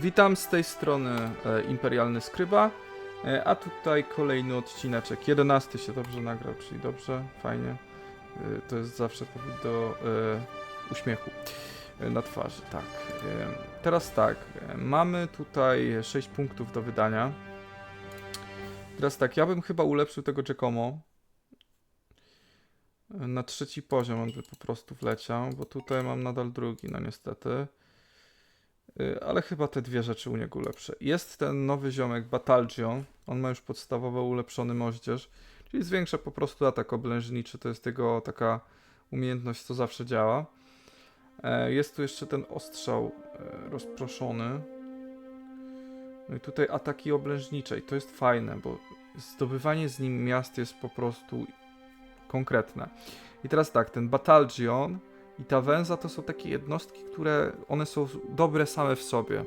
Witam z tej strony e, Imperialny Skryba, e, a tutaj kolejny odcineczek. 11 się dobrze nagrał, czyli dobrze, fajnie. E, to jest zawsze powód do e, uśmiechu e, na twarzy, tak. E, teraz tak, e, mamy tutaj 6 punktów do wydania. Teraz tak, ja bym chyba ulepszył tego Giacomo. E, Na trzeci poziom on by po prostu wleciał, bo tutaj mam nadal drugi, no niestety. Y, ale chyba te dwie rzeczy u niego lepsze. Jest ten nowy ziomek Batalgion. On ma już podstawowo ulepszony moździerz, czyli zwiększa po prostu atak oblężniczy. To jest jego taka umiejętność, co zawsze działa. E, Jest tu jeszcze ten ostrzał e, rozproszony. No i tutaj ataki oblężnicze i to jest fajne, bo zdobywanie z nim miast jest po prostu konkretne. I teraz tak, ten Batalgion i ta węza to są takie jednostki, które one są dobre same w sobie.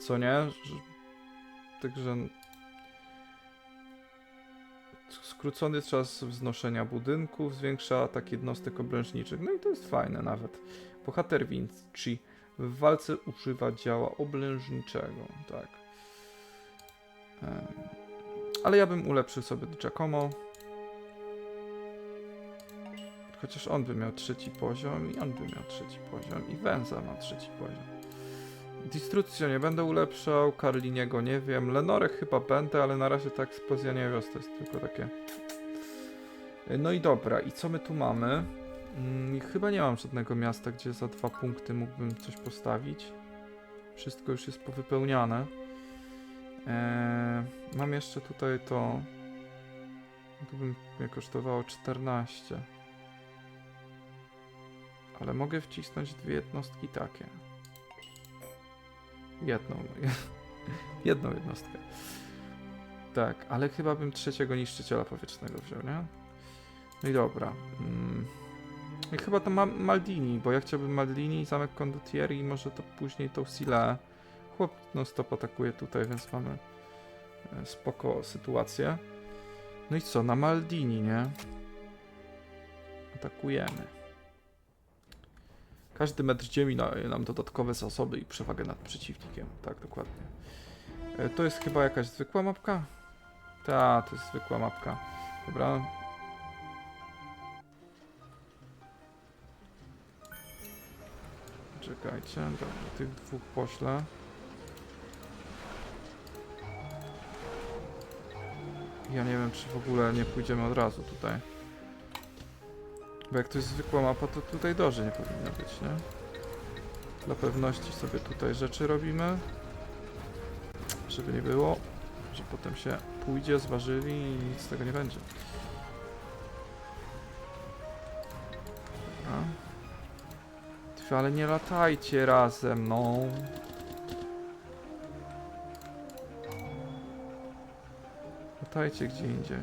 Co nie? Że- Także skrócony czas wznoszenia budynków zwiększa atak jednostek obręczniczych. No i to jest fajne nawet. Bohater Vinci w walce używa działa oblężniczego. Tak. Ale ja bym ulepszył sobie Giacomo. Chociaż on by miał trzeci poziom i on by miał trzeci poziom i Węza ma trzeci poziom. Distrucjo nie będę ulepszał, Karliniego nie wiem, Lenorek chyba będę, ale na razie tak Spozja nie wios, to jest tylko takie... No i dobra, i co my tu mamy? Mm, chyba nie mam żadnego miasta, gdzie za dwa punkty mógłbym coś postawić. Wszystko już jest powypełniane. Eee, mam jeszcze tutaj to... Tu bym mnie kosztowało 14. Ale mogę wcisnąć dwie jednostki takie. Jedną. Jedną jednostkę. Tak, ale chyba bym trzeciego niszczyciela powietrznego wziął, nie? No i dobra. Mm. I chyba to ma Maldini, bo ja chciałbym Maldini, zamek Condottieri i może to później tą Sile. Chłop non stop atakuje tutaj, więc mamy e, spoko sytuację. No i co, na Maldini, nie? Atakujemy. Każdy metr ziemi daje nam dodatkowe zasoby i przewagę nad przeciwnikiem. Tak, dokładnie. E, To jest chyba jakaś zwykła mapka? Ta, to jest zwykła mapka. Dobra. Czekajcie, dobra, tych dwóch poślę. Ja nie wiem, czy w ogóle nie pójdziemy od razu tutaj. Bo jak to jest zwykła mapa, to tutaj doży nie powinno być, nie? Dla pewności sobie tutaj rzeczy robimy. Żeby nie było, że potem się pójdzie, zważyli i nic z tego nie będzie. Dobra. Ale nie latajcie razem, no. Latajcie gdzie indziej.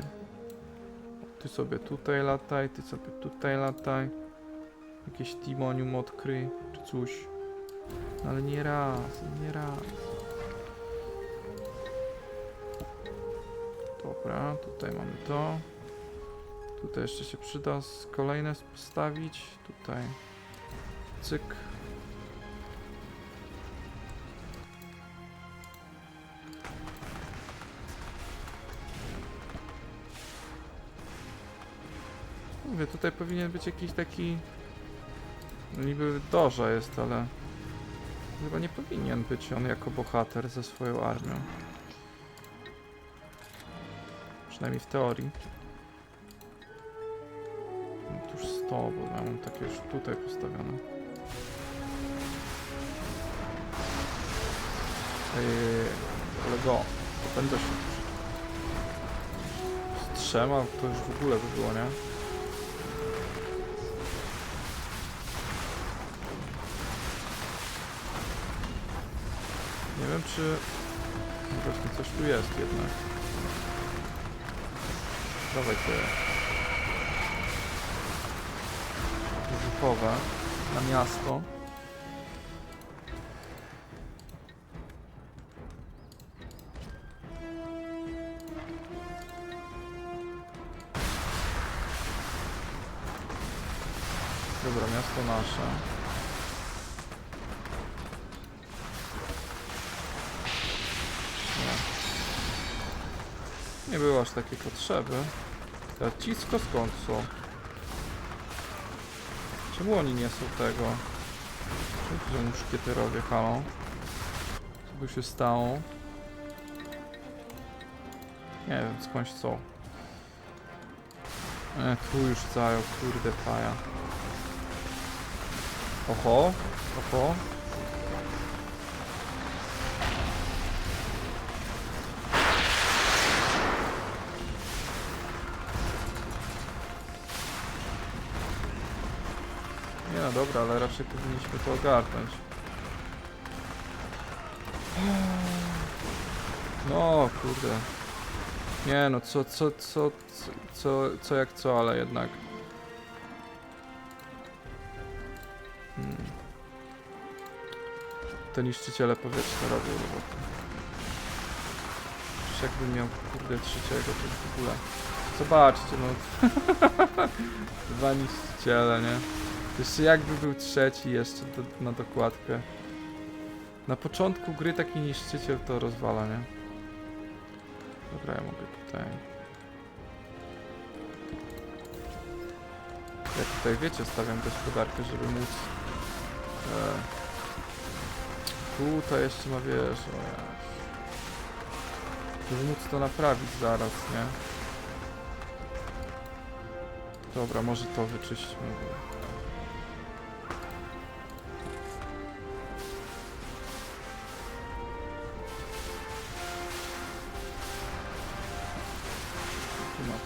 Ty sobie tutaj lataj, ty sobie tutaj lataj. Jakieś timonium odkryj, czy coś. Ale nie raz, nie raz. Dobra, tutaj mamy to. Tutaj jeszcze się przyda kolejne postawić. Tutaj. Cyk. Mówię, tutaj powinien być jakiś taki... Niby doża jest, ale... Chyba nie powinien być on jako bohater ze swoją armią. Przynajmniej w teorii. No tuż 100, bo ja mam takie już tutaj postawione. Eee, kolego, to będę się... Z trzema to już w ogóle by było, nie? Nie wiem czy... Właśnie coś tu jest jednak. Dawaj te... Wybuchowe na miasto. Dobra, miasto nasze. Nie było aż takiej potrzeby. Zacisko skąd są? Czemu oni nie są tego? Czemu są muszkieterowie, halo? Co by się stało? Nie wiem, skądś są. E, tu już zajął, kurde paja. Oho, oho. No dobra, ale raczej powinniśmy to ogarnąć. No kurde. Nie no, co, co, co, co, co, co jak co, ale jednak. Hmm. Te niszczyciele powietrza robią robotę. Już jakbym miał kurde trzeciego, to w ogóle. Zobaczcie no. Dwa niszczyciele, nie? Jeszcze jakby był trzeci jeszcze do, na dokładkę. Na początku gry taki niszczyciel to rozwala, nie? Dobra, ja mogę tutaj... Ja tutaj, wiecie, stawiam gospodarkę, żeby móc... E, tutaj jeszcze ma, ja. Żeby móc to naprawić zaraz, nie? Dobra, może to wyczyśćmy.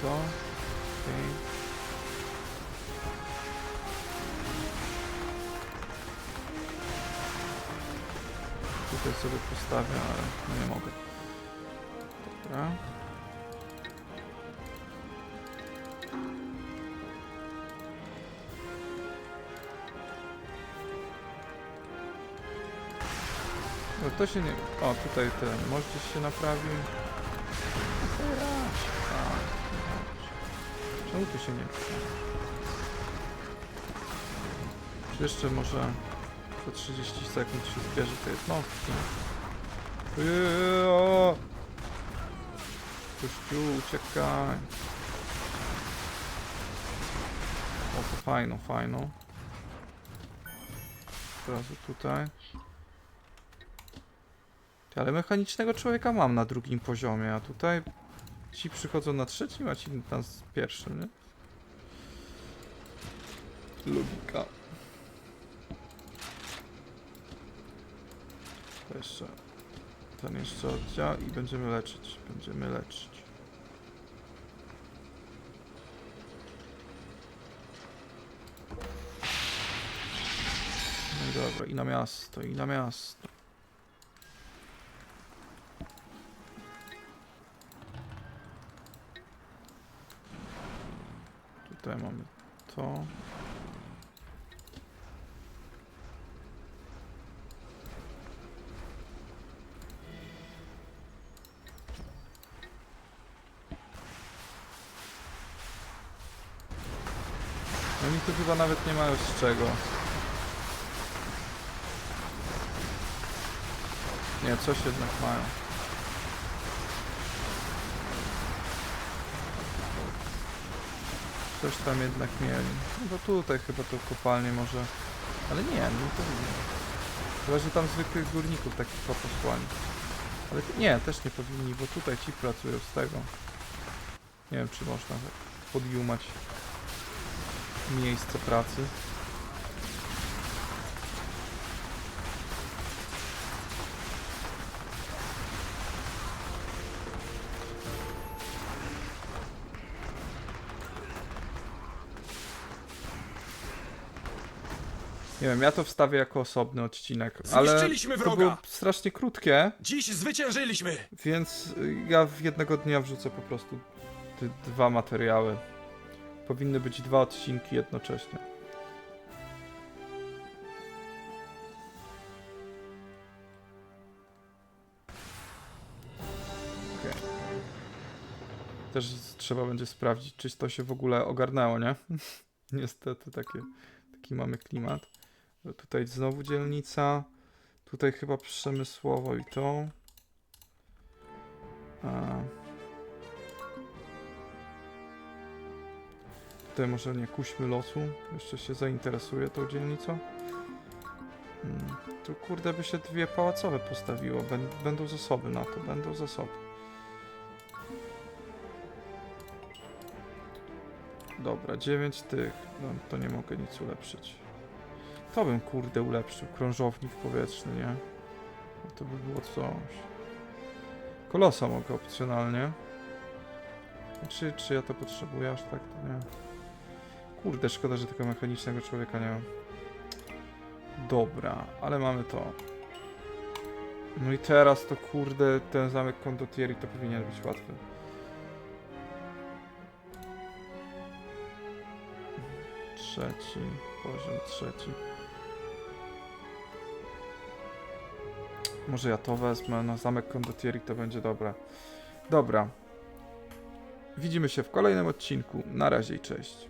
To. Okej. Tutaj sobie postawię, ale nie mogę. Dobra. No to się nie... O, tutaj ten most gdzieś się naprawił. Czemu tu się nie? Czy jeszcze może za 30 sekund się zbierze te jednostki? Kościół, uciekaj. O, to fajną, fajną. Teraz tutaj. Ale mechanicznego człowieka mam na drugim poziomie, a tutaj ci przychodzą na trzecim, a ci na z pierwszym, nie? Logika. To jeszcze ten jeszcze oddział i będziemy leczyć. Będziemy leczyć. No i dobra, i na miasto, i na miasto. Tutaj mamy to. No mi tu chyba nawet nie ma już z czego. Nie, coś jednak mają. Coś tam jednak mieli. No bo tutaj chyba to kopalnie może... Ale nie, nie powinno. Chyba, że tam zwykłych górników takich posłani. Ale nie, też nie powinni, bo tutaj ci pracują z tego. Nie wiem, czy można tak podjumać miejsce pracy. Nie wiem, ja to wstawię jako osobny odcinek, ale Zniszczyliśmy to wroga! było strasznie krótkie, Dziś zwyciężyliśmy! więc y, ja w jednego dnia wrzucę po prostu te dwa materiały. Powinny być dwa odcinki jednocześnie. Okej. Też z- trzeba będzie sprawdzić, czy to się w ogóle ogarnęło, nie? Niestety takie, taki mamy klimat. Tutaj znowu dzielnica. Tutaj chyba przemysłowo i to. A. Tutaj może nie kuśmy losu. Jeszcze się zainteresuje tą dzielnicą. Hmm, tu kurde by się dwie pałacowe postawiło. Będą zasoby na to, będą zasoby. Dobra, dziewięć tych. No, to nie mogę nic ulepszyć. To bym kurde ulepszył. Krążownik powietrzny, nie? No to by było coś. Kolosa mogę opcjonalnie. Czy, czy ja to potrzebuję aż tak? To nie. Kurde, szkoda, że tego mechanicznego człowieka nie mam. Dobra, ale mamy to. No i teraz to kurde, ten zamek Condottieri to powinien być łatwy. Trzeci, poziom trzeci. Może ja to wezmę, na zamek Condottieri to będzie dobre. Dobra. Widzimy się w kolejnym odcinku. Na razie i cześć.